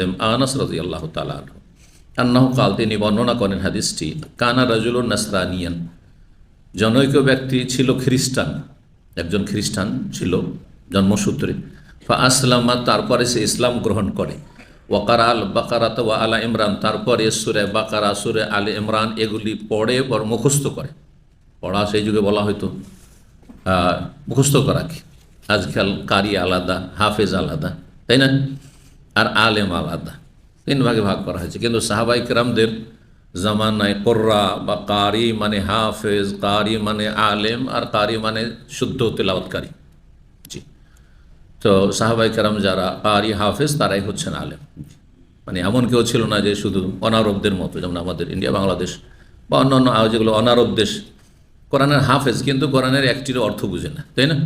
খাদেম আনাস রাজি আল্লাহ তালা আন্নাহ কাল তিনি বর্ণনা করেন হাদিসটি, কানা রাজুল নাসরানিয়ান। জনৈক ব্যক্তি ছিল খ্রিস্টান, একজন খ্রিস্টান ছিল জন্মসূত্রে। ফা আসলামা তারপরে সে ইসলাম গ্রহণ করে। ওয়াকার আল বাকারাত ওয়া আলা ইমরান, তারপরে সুরে বাকারা, সুরে আল ইমরান এগুলি পড়ে পর মুখস্থ করে। পড়া সেই যুগে বলা হয়তো মুখস্থ করা কি? আজকাল কারি আলাদা, হাফেজ আলাদা, তাই না? আর আলেম আলাদা। তিন ভাগে ভাগ করা হয়েছে। কিন্তু সাহাবাই কেরামদের জামানায় কোর্রা বা কারি মানে হাফেজ, কারি মানে আলেম আর কারি মানে শুদ্ধ তেলাওয়াতকারী। জি। তো সাহাবাই কেরাম যারা কারি, হাফেজ, তারাই হচ্ছেন আলেম। মানে এমন কেউ ছিল না যে শুধু অনারবদের মতো, যেমন আমাদের ইন্ডিয়া, বাংলাদেশ বা অন্যান্য যেগুলো অনারব দেশ। কোরআনের হাফেজ কিন্তু কোরআনের একটির অর্থ বুঝে না, তাই না?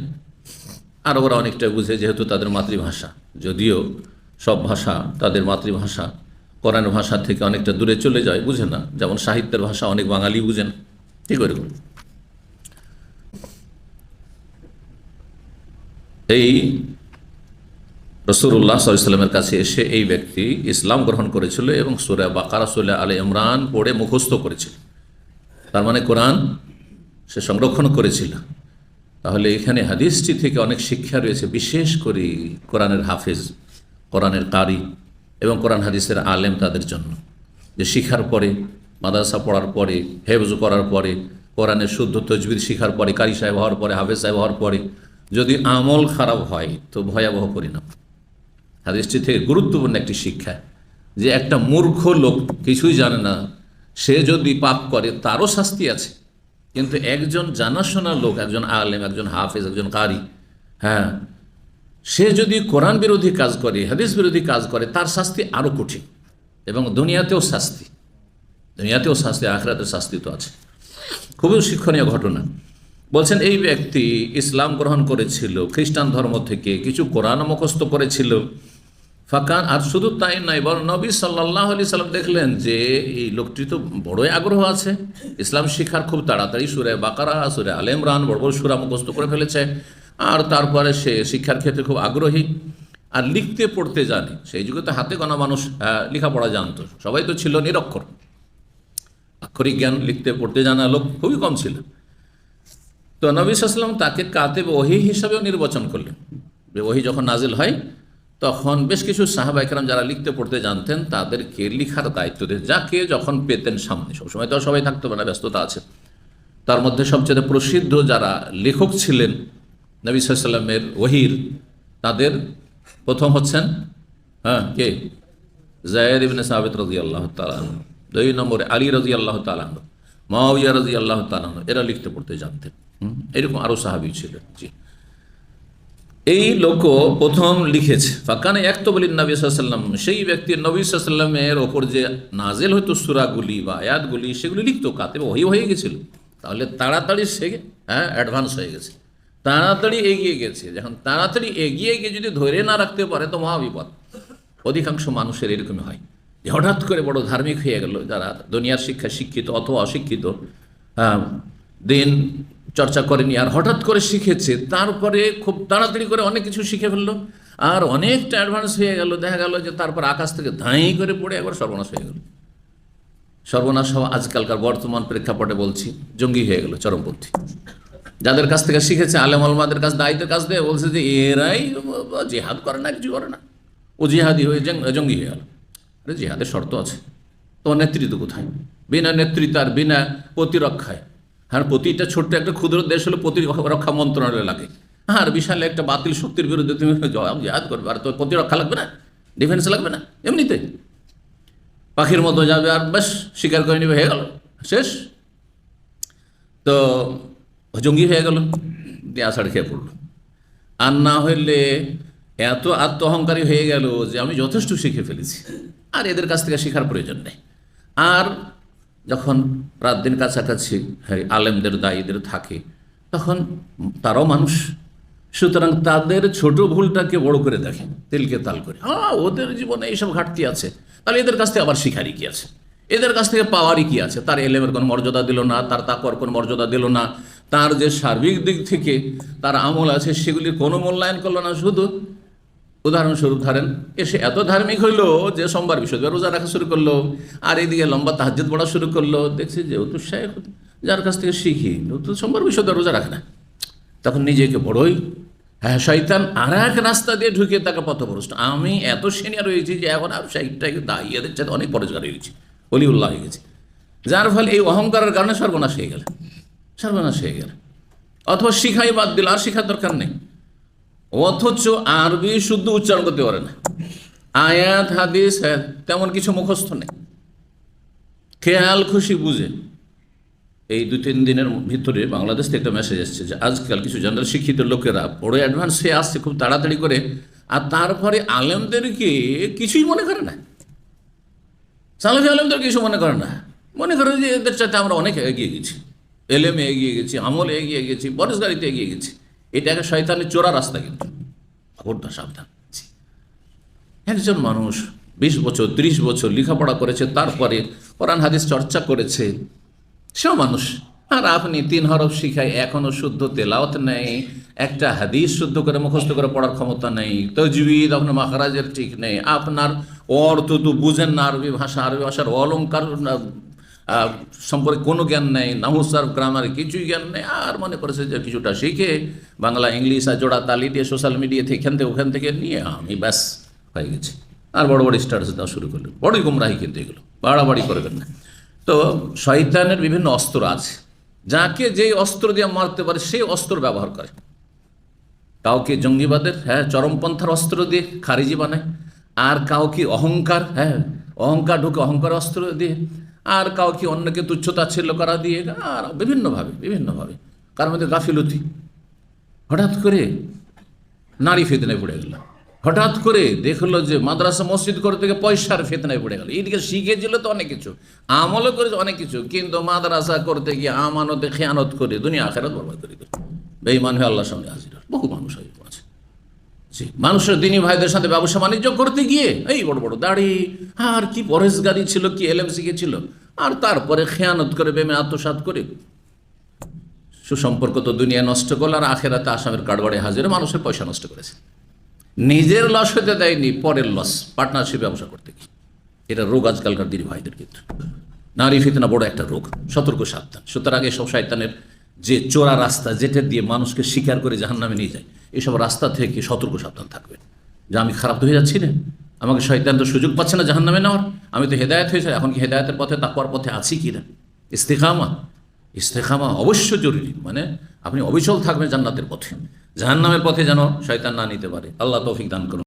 আর ওরা অনেকটা বুঝে যেহেতু তাদের মাতৃভাষা। যদিও সব ভাষা, তাদের মাতৃভাষা। কোরআন ভাষা থেকে অনেকটা দূরে চলে যায়, বুঝে না? যেমন সাহিত্যের ভাষা অনেক বাঙালি বুঝেন ঠিক ওরকম এই রসুল্লাহ সাল্লামের কাছে এসে এই ব্যক্তি ইসলাম গ্রহণ করেছিল এবং সুরা বাকারা সুল্লাহ আলে ইমরান পড়ে মুখস্থ করেছিল। তার মানে কোরআন সে সংরক্ষণ করেছিল। তাহলে এখানে হাদিসটি থেকে অনেক শিক্ষা রয়েছে, বিশেষ করে কোরআনের হাফেজ। কোরআনের কারি এবং কোরআন হাদিসের আলেম তাদের জন্য। যে শিখার পরে, মাদ্রাসা পড়ার পরে, হেফজ করার পরে, কোরআনের শুদ্ধ তজবির শিখার পরে, কারি সাহেব হওয়ার পরে, হাফেজ সাহেব হওয়ার পরে, যদি আমল খারাপ হয়, তো ভয়াবহ পরিণাম। হাদিসটি থেকে গুরুত্বপূর্ণ একটি শিক্ষা, যে একটা মূর্খ লোক কিছুই জানে না, সে যদি পাপ করে, তারও শাস্তি আছে। কিন্তু একজন জানাশোনা লোক, একজন আলেম, একজন হাফেজ, একজন কারি হ্যাঁ সে যদি কোরআন বিরোধী কাজ করে, হাদিস বিরোধী কাজ করে, তার শাস্তি আরও কঠিন এবং দুনিয়াতেও শাস্তি। দুনিয়াতেও শাস্তি, আখরাতেও শাস্তি তো আছে। খুবই শিক্ষণীয় ঘটনা। বলছেন, এই ব্যক্তি ইসলাম গ্রহণ করেছিল, খ্রিস্টান ধর্ম থেকে কিছু কোরআন মুখস্থ করেছিল। ফাঁকান আর শুধু তাই নয়, বরং নবী সাল্লাহ আলি সাল্লাম দেখলেন যে এই লোকটি তো বড়ই আগ্রহ আছে। ইসলাম শিখার খুব তাড়াতাড়ি সুরে বাকারা সুরে আল ইমরান, বড় বড় সুরা মুখস্থ করে ফেলেছে। আর তারপরে সে শিক্ষার ক্ষেত্রে খুব আগ্রহী আর লিখতে পড়তে জানে। সেই যুগে তো হাতে গোনা মানুষ লেখাপড়া জানতো। সবাই তো ছিল নিরক্ষর। আক্ষরিক জ্ঞান লিখতে পড়তে জানা লোক খুবই কম ছিল। তো নবী সাল্লাম তাকে কাতেব ওহি হিসাবেও নির্বাচন করলেন। ওহি যখন নাজিল হয়, তখন বেশ কিছু সাহাবাইকরাম যারা লিখতে পড়তে জানতেন, তাদেরকে লিখার দায়িত্ব দিয়ে যাকে যখন পেতেন সামনে। সবসময় তো সবাই থাকতে পারে ব্যস্ততা আছে। তার মধ্যে সবচেয়ে প্রসিদ্ধ যারা লেখক ছিলেন নবী সাল্লামের ওহির, তাদের প্রথম হচ্ছেন হ্যাঁ কে? জায়দ ইবনে সাবিত রাজি আল্লাহ তালান দুই নম্বরে আলী রাজি আল্লাহ তালান মাওয়া রাজি আল্লাহ তালান এরা লিখতে পড়তে জানতেন। এরকম আরও সাহাবি ছিলেন, জি। এই লোক প্রথম লিখেছে, ফাঁকানে এক তো বলি নবী সাল্লাম সেই ব্যক্তি নবী সাল্লামের ওপর যে নাজেল হয়তো সুরাগুলি বা আয়াতগুলি, সেগুলি লিখতো কাতে ওই হয়ে গেছিল। তাহলে তাড়াতাড়ি সে হ্যাঁ অ্যাডভান্স হয়ে গেছে। তাড়াতাড়ি এগিয়ে গেছে। যখন তাড়াতাড়ি এগিয়ে গিয়ে যদি ধরে না রাখতে পারে, তো মহাবিপদ। অধিকাংশ মানুষের এরকমই হয়। যে হঠাৎ করে বড় ধার্মিক হয়ে গেল, যারা দুনিয়ার শিক্ষা শিক্ষিত অথবা অশিক্ষিত দিন চর্চা করেনি, আর হঠাৎ করে শিখেছে তারপরে খুব তাড়াতাড়ি করে অনেক কিছু শিখে ফেলল। আর অনেকটা অ্যাডভান্স হয়ে গেল, দেখা গেল যে তারপর আকাশ থেকে ধাঁই করে পড়ে একবার সর্বনাশ হয়ে গেল। সর্বনাশ আজকালকার বর্তমান প্রেক্ষাপটে বলছি, জঙ্গি হয়ে গেল চরমপন্থী। যাদের কাছ থেকে শিখেছে আলেম আলমাদের কাছ, দায়িত্বের কাছ দিয়ে বলছে যে এরাই জেহাদ করে না, কিছু করে না। ও জিহাদি হয়ে জঙ্গি হয়ে গেল। আরে জিহাদের শর্ত আছে। তোমার নেতৃত্ব কোথায়? বিনা নেতৃত্ব আর বিনা প্রতিরক্ষায়। হ্যাঁ প্রতিটা ছোট্ট একটা ক্ষুদ্র দেশ হলো প্রতিরক্ষা মন্ত্রণালয় লাগে। হ্যাঁ আর বিশাল একটা বাতিল শক্তির বিরুদ্ধে তুমি জিহাদ করবে, আর তোর প্রতিরক্ষা লাগবে না, ডিফেন্স লাগবে না, এমনিতে। পাখির মতো যাবে আর বেশ স্বীকার করে নেবে, হয়ে গেল, শেষ। তো জঙ্গি হয়ে গেল দিয়ে আষাঢ় খেয়ে পড়ল। আর না হইলে এত আত্ম অহংকারী হয়ে গেল যে আমি যথেষ্ট শিখে ফেলেছি। আর এদের কাছ থেকে শেখার প্রয়োজন নেই। আর যখন রাত দিন কাছাকাছি হ্যাঁ, আলেমদের দায়ীদের থাকে তখন তারাও মানুষ। সুতরাং তাদের ছোট ভুলটাকে বড় করে দেখে তেলকে তাল করে। হ্যাঁ ওদের জীবনে এইসব ঘাটতি আছে। তাহলে এদের কাছ থেকে আবার শিখারই কি আছে? এদের কাছ থেকে পাওয়ারই কি আছে? তার এলেমের কোনো মর্যাদা দিল না তার তাকর কোনো মর্যাদা দিল না তার যে সার্বিক দিক থেকে তার আমল আছে, সেগুলি কোনো মূল্যায়ন করল না। শুধু উদাহরণস্বরূপ ধরেন, এসে এত ধার্মিক হইল যে সোমবার বৃহস্পতিবার রোজা রাখা শুরু করল, আর এইদিকে লম্বা তাহাজ্জুদ পড়া শুরু করল। দেখছি যে ও তো যার কাছ থেকে শিখি, ও তো সোমবার বৃহস্পতিবার রোজা রাখে না। তখন নিজেকে বড়ই হ্যাঁ শয়তান আর এক রাস্তা দিয়ে ঢুকে তাকে পথভ্রষ্ট। আমি এত সিনিয়র হয়েছি যে এখন আর শাহিদটাকে দাঁড়িয়ে দিচ্ছে, অনেক পরেজগার হয়ে গেছি, অলিউল্লাহ হয়ে গেছে। যার ফলে এই অহংকারের কারণে সর্বনাশ হয়ে গেল সর্বনাশ হয়ে গেল। অথবা শিখাই বাদ দিল আর শিখার দরকার নেই। অথচ আরবি শুদ্ধ উচ্চারণ করতে পারে না। আয়াত হাদিস হ্যাঁ, তেমন কিছু মুখস্থ নেই। খেয়াল খুশি বুঝে। এই দু তিন দিনের ভিতরে বাংলাদেশ থেকে একটা মেসেজ এসছে যে আজকাল কিছু জেনারেল শিক্ষিত লোকেরা বড় অ্যাডভান্স হয়ে আসছে খুব তাড়াতাড়ি করে। আর তারপরে আলেমদেরকে কিছুই মনে করে না। সালাফি আলেমদের কিছু মনে করে না। মনে করে যে এদের চাইতে আমরা অনেক এগিয়ে গেছি। এলেমে এগিয়ে গেছি, আমলে এগিয়ে গেছি বরসগাড়িতে এগিয়ে গেছি। এটা একটা শয়তানের চোরা রাস্তা কিন্তু। খবরদার সাবধান। একজন মানুষ বিশ বছর, ত্রিশ বছর লেখাপড়া করেছে, তারপরে কোরআন, হাদিস চর্চা করেছে। সেও মানুষ। আর আপনি তিন হরফ শিখায় এখনও শুদ্ধ তেলাওত নেই, একটা হাদিস শুদ্ধ করে মুখস্থ করে পড়ার ক্ষমতা নেই তজবিদ আপনার মাহারাজের ঠিক নেই। আপনার অর্থ তো বুঝেন না আরবি ভাষা, আরবি ভাষার অলঙ্কার সম্পর্কে কোনো জ্ঞান নেই, নাহুসার গ্রামার কিছুই জ্ঞান নেই, আর মনে করেছে যে কিছুটা শিখে বাংলা, ইংলিশ, আর জোড়া তালি দিয়ে সোশ্যাল মিডিয়া থেকে এখান থেকে ওখান থেকে নিয়ে আমি ব্যাস হয়ে গেছি। আর বড় বড় স্ট্যাটাস দেওয়া শুরু করলেন বড়ই গুমরাহি কিন্তু এগুলো, বাড়াবাড়ি করবেন না। তো শয়তানের বিভিন্ন অস্ত্র আছে, যাকে যেই অস্ত্র দিয়ে মারতে পারে সেই অস্ত্র ব্যবহার করে। কাউকে জঙ্গিবাদের হ্যাঁ চরমপন্থার অস্ত্র দিয়ে খারিজি বানায়, আর কাউকে অহংকার হ্যাঁ অহংকার ঢুকে অহংকার অস্ত্র দিয়ে আর কাউকে অন্যকে তুচ্ছতাচ্ছিল্য করা দিয়ে আর বিভিন্নভাবে বিভিন্নভাবে। কার মধ্যে গাফিলতি। হঠাৎ করে নারী ফেতনায় পড়ে গেল। হঠাৎ করে দেখল যে মাদ্রাসা মসজিদ করে থেকে পয়সার ফেতনায় পড়ে গেল। এইদিকে শিখেছিল তো অনেক কিছু, আমলও করেছে অনেক কিছু, কিন্তু মাদ্রাসা করতে গিয়ে আমানতে খেয়ানত করে দুনিয়া আখেরাত বরবাদ করে দিল। বেঈমান হয়ে আল্লাহর সামনে হাজির। বহু মানুষ হয়ে জি, মানুষের দিনী ভাইদের সাথে ব্যবসা বাণিজ্য করতে গিয়ে এই বড় বড় দাড়ি, আর কি পরেশগারি ছিল, কি এলএম ছিল, আর তারপরে খেয়ানত করে বেমে আত্মসাত করে সুসম্পর্ক তো দুনিয়া নষ্ট করল, আর আখেরাতে আসামের কাঠগড়ে হাজিরে, মানুষের পয়সা নষ্ট করেছে। নিজের লস হতে দেয়নি, পরের লস পার্টনারশিপ ব্যবসা করতে গিয়ে। এটা রোগ আজকালকার দিদি ভাইদের কিন্তু নারী ফিতনা বড় একটা রোগ, সতর্ক সাবধান। সুতরাং এসব শয়তানের যে চোরা রাস্তা, যেটা দিয়ে মানুষকে শিকার করে জাহান নামে নিয়ে যায় এসব রাস্তা থেকে সতর্ক সাবধান থাকবেন। যে আমি খারাপ তো হয়ে যাচ্ছি না। আমাকে শয়তান তো সুযোগ পাচ্ছে না জাহান নামে নেওয়ার। আমি তো হেদায়ত হয়েছে এখন কি হেদায়তের পথে, তাকওয়ার পথে আছি কি না? ইস্তেখামা ইস্তেখামা অবশ্য জরুরি। মানে আপনি অবিচল থাকবেন জান্নাতের পথে। জাহান্নামের পথে যেন শয়তান না নিতে পারে। আল্লাহ তৌফিক দান করুন।